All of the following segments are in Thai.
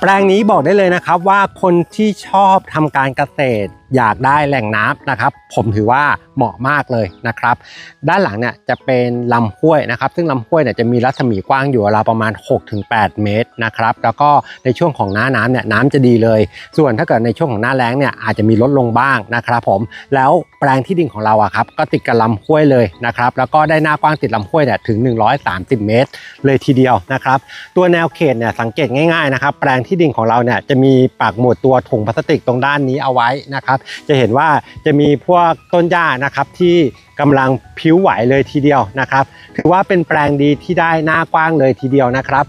แปลงนี้บอกได้เลยนะครับว่าคนที่ชอบทำการเกษตร อยากได้แหล่งน้ำนะครับ ผมถือว่าเหมาะมากเลยนะครับ ด้านหลังเนี่ยจะเป็นลำห้วยนะครับ ซึ่งลำห้วยเนี่ยจะมีรัศมีกว้างอยู่ราวประมาณ 6-8 เมตรนะครับ แล้วก็ในช่วงของหน้าน้ำเนี่ยน้ำจะดีเลย ส่วนถ้าเกิดในช่วงของหน้าแล้งเนี่ยอาจจะมีลดลงบ้างนะครับผมแล้วแปลงที่ดินของเราอะครับก็ติดกับลำห้วยเลยนะครับ แล้วก็ได้หน้ากว้างติดลำห้วยเนี่ยถึง 130 เมตร เลยทีเดียวนะครับ ตัวแนวเขตเนี่ยสังเกตง่ายๆนะครับ แปลงที่ดินของเราเนี่ยจะมีปากหมุดตัวถุงพลาสติกตรงด้านนี้เอาไว้นะครับจะเห็นว่าจะมีพวกต้นหญ้านะครับที่กำลังผิวไหวเลยทีเดียวนะครับ ถือว่าเป็นแปลงดีที่ได้หน้ากว้างเลยทีเดียวนะครับ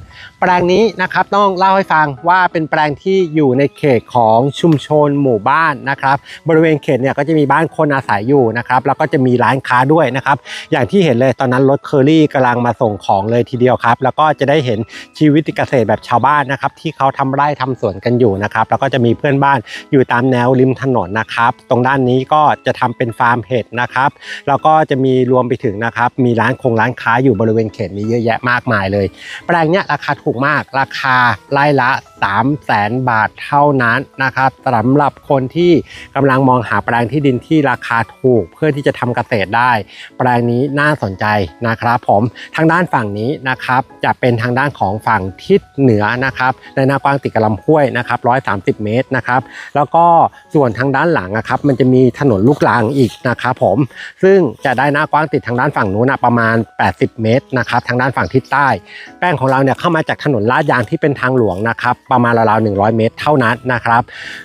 แปลงนี้นะครับต้องเล่าให้ฟังว่าเป็นแปลงที่อยู่ในเขตของชุมชนหมู่บ้านนะครับ บริเวณเขตเนี่ยก็จะมีบ้านคนอาศัยอยู่นะครับแล้วก็จะมีร้านค้าด้วยนะครับ อย่างที่เห็นเลยตอนนั้นรถเคอรี่กำลังมาส่งของเลยทีเดียวครับ แล้วก็จะได้เห็นชีวิตเกษตรแบบชาวบ้านนะครับ ที่เขาทำไร่ทำสวนกันอยู่นะครับ แล้วก็จะมีเพื่อนบ้านอยู่ตามแนวริมถนนนะครับ ตรงด้านนี้ก็จะทำเป็นฟาร์มเห็ดนะครับ แล้วก็จะมีรวมไปถึงนะครับ มีร้านคงร้านค้าอยู่บริเวณเขตนี้เยอะแยะมากมายเลย แปลงเนี้ยราคาถูกมาก ราคาไร่ละ 3 0 0แสนบาทเท่านั้นนะครับสำหรับคนที่กำลังมองหาแปลงที่ดินที่ราคาถูก เพื่อที่จะทำเกษตรได้ แปลงนี้น่าสนใจนะครับ ผมทางด้านฝั่งนี้นะครับจะเป็นทางด้านของฝั่งทิศเหนือนะครับในนากว้างติดกับลำห้วยนะครับ 130 เมตรนะครับแล้วก็ส่วนทางด้านหลังนะครับมันจะมีถนนลูกรังอีกนะครับผมซึ่งจะได้หน้ากว้างติดทางด้านฝั่งนู้นประมาณ 80 เมตรนะครับทางด้านฝั่งทิศใต้ แป้งของเราเนี่ยเข้ามาจากถนนลาดยางที่เป็นทางหลวงนะครับประมาณราวๆ100 เมตร เท่านั้นนะครับ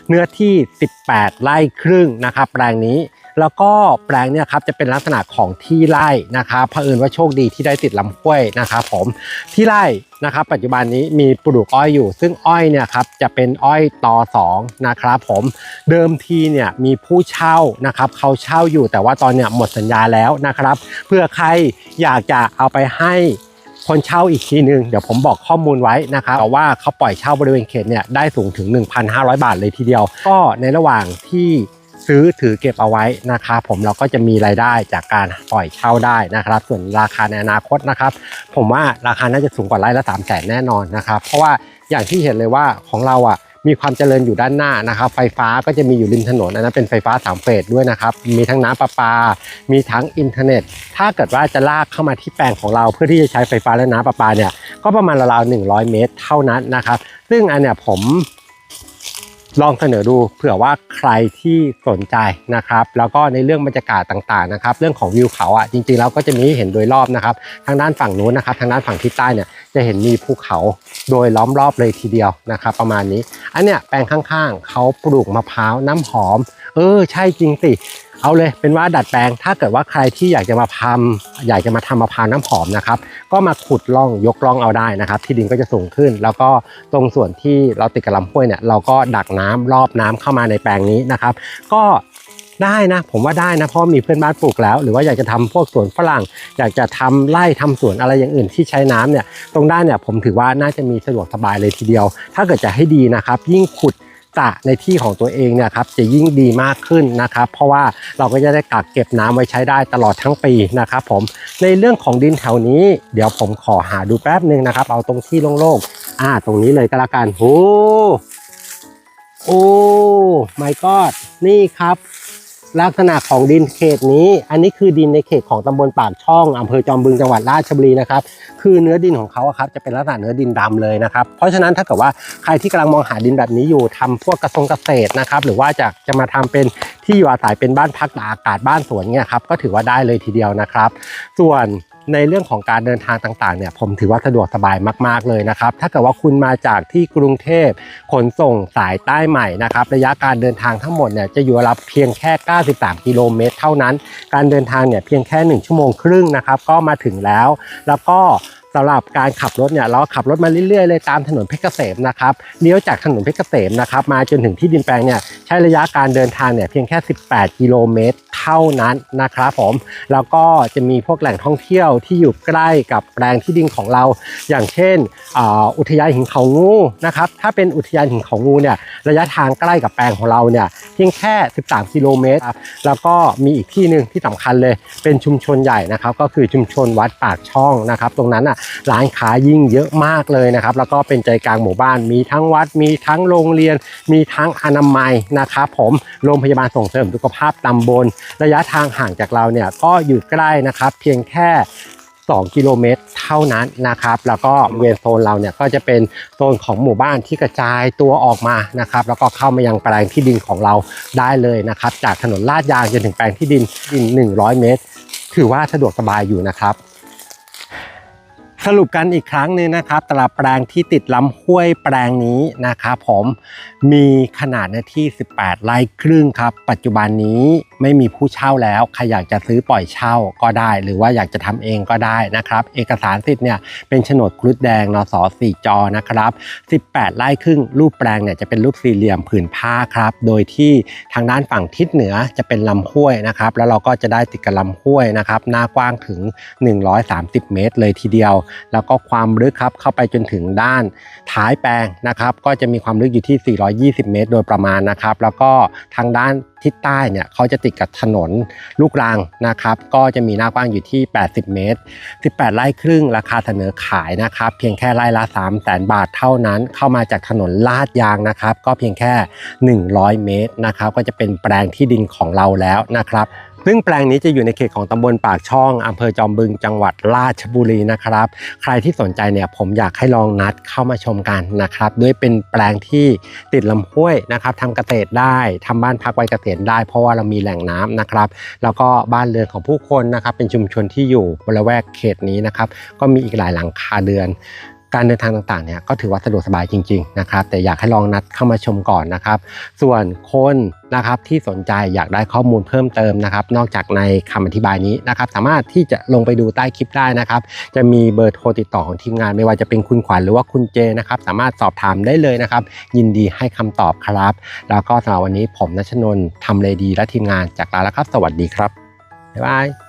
เนื้อที่ 18 ไร่ครึ่งนะครับแปลงนี้แล้วก็แปลงเนี่ยครับจะเป็นลักษณะของที่ไร่นะครับเผอิญว่าโชคดีที่ได้ติดลำห้วยนะครับผมที่ไร่นะครับ ปัจจุบันนี้มีปลูกอ้อยอยู่ ซึ่งอ้อยเนี่ยครับจะเป็นอ้อยตอสองนะครับผมเดิมทีเนี่ยมีผู้เช่านะครับเขาเช่าอยู่แต่ว่าตอนเนี่ยหมดสัญญาแล้วนะครับ เพื่อใครอยากจะเอาไปให้ คนเช่าอีกทีนึง เดี๋ยวผมบอกข้อมูลไว้นะครับว่าเขาปล่อยเช่าบริเวณเขตเนี่ยได้สูงถึง 1,500 บาทเลยทีเดียว ก็ในระหว่างที่ซื้อถือเก็บเอาไว้นะครับผมเราก็จะมีรายได้จากการปล่อยเช่าได้นะครับ ส่วนราคาในอนาคตนะครับ ผมว่าราคาน่าจะสูงกว่าไร่ละ3 0 0แสนแน่นอนนะครับ เพราะว่าอย่างที่เห็นเลยว่าของเราอะ มีความเจริญอยู่ด้านหน้านะครับ ไฟฟ้าก็จะมีอยู่ริมถนนอันนั้นเป็นไฟฟ้าสามเฟสด้วยนะครับ มีทั้งน้ำประปา มีทั้งอินเทอร์เน็ต ถ้าเกิดว่าจะลากเข้ามาที่แปลงของเราเพื่อที่จะใช้ไฟฟ้าและน้ำประปาเนี่ยก็ประมาณราวๆ100 เมตรเท่านั้นนะครับ ซึ่งอันเนี้ยผมลองเสนอดูเผื่อว่าใครที่สนใจนะครับ แล้วก็ในเรื่องบรรยากาศต่างๆนะครับ เรื่องของวิวเขาอะจริงๆแล้วก็จะมีเห็นโดยรอบนะครับ ทางด้านฝั่งนู้นนะครับ ทางด้านฝั่งทิศใต้เนี่ย จะเห็นมีภูเขาโดยล้อมรอบเลยทีเดียวนะครับประมาณนี้ อันเนี้ยแปลงข้างๆ เขาปลูกมะพร้าวน้ำหอม เออ ใช่จริงสิเอาเลยเป็นว่าดัดแปลงถ้าเกิดว่าใครที่อยากจะมาทำอยากจะมาทำมะพร้าวน้ำหอมนะครับก็มาขุดร่องยกร่องเอาได้นะครับ ที่ดินก็จะสูงขึ้น แล้วก็ตรงส่วนที่เราติดกับลำห้วยเนี่ยเราก็ดักน้ำรอบน้ำเข้ามาในแปลงนี้นะครับ ก็ ได้นะ ผมว่าได้นะเพราะมีเพื่อนบ้านปลูกแล้ว หรือว่าอยากจะทำพวกสวนฝรั่ง อยากจะทำไร่ทำสวนอะไรอย่างอื่นที่ใช้น้ำเนี่ยตรงด้านเนี่ยผมถือว่าน่าจะมีสะดวกสบายเลยทีเดียว ถ้าเกิดจะให้ดีนะครับ ยิ่งขุดสระในที่ของตัวเองเนี่ยครับจะยิ่งดีมากขึ้นนะครับ เพราะว่าเราก็จะได้กักเก็บน้ำไว้ใช้ได้ตลอดทั้งปีนะครับผมในเรื่องของดินแถวนี้ เดี๋ยวผมขอหาดูแป๊บหนึ่งนะครับ เอาตรงที่โล่งๆอ่า ตรงนี้เลยก็แล้วกันโอ้โอ้ my god นี่ครับ ลักษณะของดินเขตนี้ อันนี้คือดินในเขตของตำบลปากช่องอำเภอจอมบึงจังหวัดราชบุรีนะครับ คือเนื้อดินของเขาครับจะเป็นลักษณะเนื้อดินดำเลยนะครับ เพราะฉะนั้นถ้าเกิดว่าใครที่กำลังมองหาดินแบบนี้อยู่ทำพวกกระทรงเกษตรนะครับ หรือว่าจะจะมาทำเป็นที่อยู่อาศัยเป็นบ้านพักตากอากาศบ้านสวนเนี่ยครับก็ถือว่าได้เลยทีเดียวนะครับ ส่วน ในเรื่องของการเดินทางต่างๆเนี่ยผมถือว่าสะดวกสบายมากๆเลยนะครับ ถ้าเกิดว่าคุณมาจากที่กรุงเทพขนส่งสายใต้ใหม่นะครับ ระยะการเดินทางทั้งหมดเนี่ยจะอยู่ราวเพียงแค่ 93 กิโลเมตรเท่านั้น การเดินทางเนี่ยเพียงแค่ 1 ชั่วโมงครึ่งนะครับก็มาถึงแล้ว แล้วก็สำหรับการขับรถเนี่ยเราขับรถมาเรื่อยๆเลยตามถนนเพชรเกษมนะครับเลี้ยวจากถนนเพชรเกษมนะครับมาจนถึงที่ดินแปลงเนี่ย ใช้ระยะการเดินทางเนี่ยเพียงแค่ 18 กิโลเมตรเท่านั้นนะครับผม แล้วก็จะมีพวกแหล่งท่องเที่ยวที่อยู่ใกล้กับแปลงที่ดินของเรา อย่างเช่นอ,อุทยานหินเขางูนะครับ ถ้าเป็นอุทยานหินเขางูเนี่ยระยะทางใกล้กับแปลงของเราเนี่ยเพียงแค่ 13 กิโลเมตร แล้วก็มีอีกที่หนึ่งที่สำคัญเลยเป็นชุมชนใหญ่นะครับ ก็คือชุมชนวัดปากช่องนะครับ ตรงนั้นอะร้านค้ายิ่งเยอะมากเลยนะครับ แล้วก็เป็นใจกลางหมู่บ้านมีทั้งวัดมีทั้งโรงเรียน มีทั้งอนามัยนะครับผมโรงพยาบาลส่งเสริมสุขภาพตำบล ระยะทางห่างจากเราเนี่ยก็อยู่ใกล้นะครับ เพียงแค่ 2 กิโลเมตรเท่านั้นนะครับ แล้วก็เวรโซนเราเนี่ยก็จะเป็นโซนของหมู่บ้านที่กระจายตัวออกมานะครับ แล้วก็เข้ามายังแปลงที่ดินของเราได้เลยนะครับ จากถนนลาดยางจนถึงแปลงที่ดินดิน 100 เมตร ถือว่าสะดวกสบายอยู่นะครับ สรุปกันอีกครั้งหนึงนะครับตลาดแปลงที่ติดลำห้วยแปลงนี้นะครับผมมีขนาดเนื้อที่ 18 ไร่ครึ่งครับ ปัจจุบันนี้ไม่มีผู้เช่าแล้วใครอยากจะซื้อปล่อยเช่าก็ได้ หรือว่าอยากจะทำเองก็ได้นะครับ เอกสารสิทธิ์เนี่ยเป็นโฉนดครุฑแดงนส4จอนะครับ 18 ไร่ครึ่ง รูปแปลงเนี่ยจะเป็นรูปสี่เหลี่ยมผืนผ้าครับ โดยที่ทางด้านฝั่งทิศเหนือจะเป็นลำห้วยนะครับ แล้วเราก็จะได้ติดกับลำห้วยนะครับ หน้ากว้างถึง 130 เมตร เลยทีเดียวแล้วก็ความลึกครับเข้าไปจนถึงด้านท้ายแปลงนะครับ ก็จะมีความลึกอยู่ที่ 420 เมตร โดยประมาณนะครับ แล้วก็ทางด้านทิศใต้เนี่ยเขาจะติดกับถนนลูกรังนะครับ ก็จะมีหน้ากว้างอยู่ที่ 80 เมตร 18 ไร่ครึ่งราคาเสนอขายนะครับ เพียงแค่ไร่ละ 3 0 0 0 0 0บาทเท่านั้น เข้ามาจากถนนลาดยางนะครับ ก็เพียงแค่ 100 เมตรนะครับ ก็จะเป็นแปลงที่ดินของเราแล้วนะครับ ซึ่งแปลงนี้จะอยู่ในเขตของตำบลปากช่องอำเภอจอมบึงจังหวัดราชบุรีนะครับ ใครที่สนใจเนี่ยผมอยากให้ลองนัดเข้ามาชมกันนะครับด้วยเป็นแปลงที่ติดลำห้วยนะครับทำเกษตรได้ทำบ้านพักไว้เกษียณได้ เพราะว่าเรามีแหล่งน้ำนะครับ แล้วก็บ้านเรือนของผู้คนนะครับเป็นชุมชนที่อยู่บริเวณเขตนี้นะครับก็มีอีกหลายหลังคาเรือน การเดินทางต่างๆเนี่ยก็ถือว่าสะดวกสบายจริงๆนะครับแต่อยากให้ลองนัดเข้ามาชมก่อนนะครับ ส่วนคนนะครับที่สนใจอยากได้ข้อมูลเพิ่มเติมนะครับ นอกจากในคำอธิบายนี้นะครับสามารถที่จะลงไปดูใต้คลิปได้นะครับ จะมีเบอร์โทรติดต่อของทีมงานไม่ว่าจะเป็นคุณขวัญหรือว่าคุณเจนะครับสามารถสอบถามได้เลยนะครับ ยินดีให้คำตอบครับ แล้วก็สำหรับวันนี้ผมนัชนนท์ทำเลดีและทีมงานจากลาแล้วครับ สวัสดีครับบ๊ายบาย